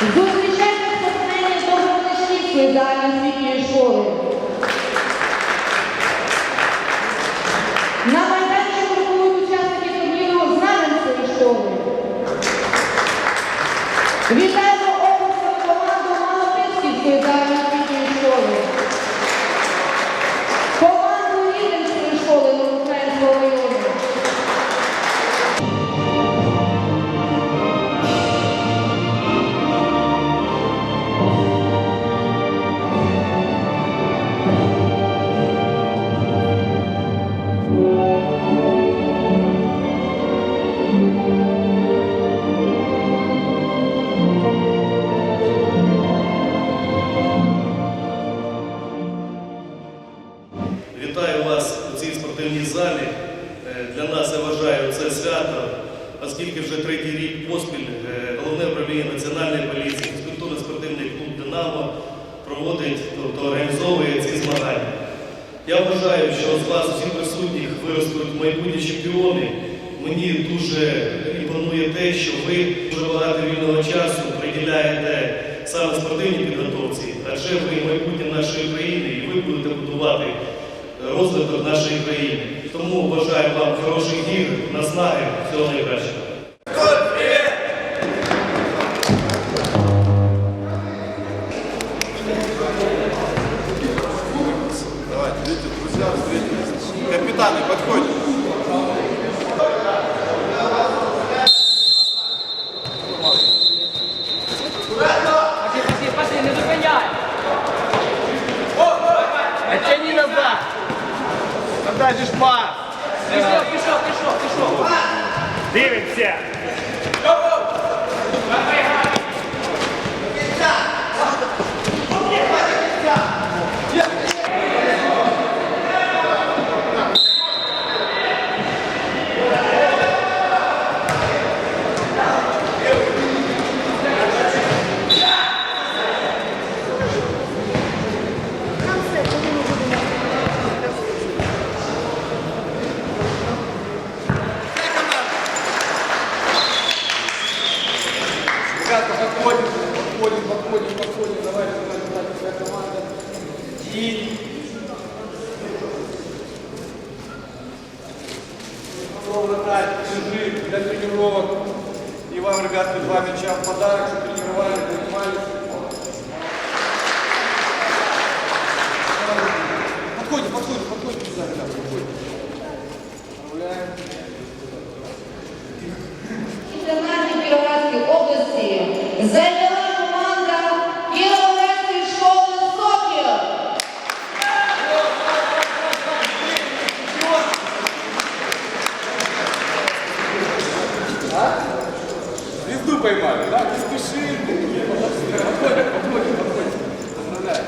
Зустрічайте спортсменів Добровольської загальноосвітньої школи. На майданчику рахують учасники турніру Знаменської школи. Вітаємо обласну команду Малопільської загальноосвітньої Для нас я вважаю це свято, оскільки вже третій рік поспіль е, головне управління національної поліції, фізкультурно-спортивний клуб Динамо проводить, тобто організовує ці змагання. Я вважаю, що з вас усіх присутніх виростуть майбутні чемпіони. Мені дуже імпонує те, що ви дуже багато вільного часу приділяєте саме спортивній підготовці, адже ви майбутнє нашої країни і ви будете будувати розвиток нашої країни. Тому бажаю вам хороших ігор, наснаги, всього найкращого. Капитаны, подходим. Отдай же пас! Пішов, пішов, пішов, пішов! Дивимося! Ребята, подходим, подходим, подходим, подходим. Давайте, давайте, давайте, своя команда. И... Держи для тренировок. И вам, ребятки, два мяча в подарок, что тренировали, занимались. Зайняла команда Кіровецької школи Скоп'я. Звізду поймали, так? Не спіши. Походь, походь, походь. Поздравляю.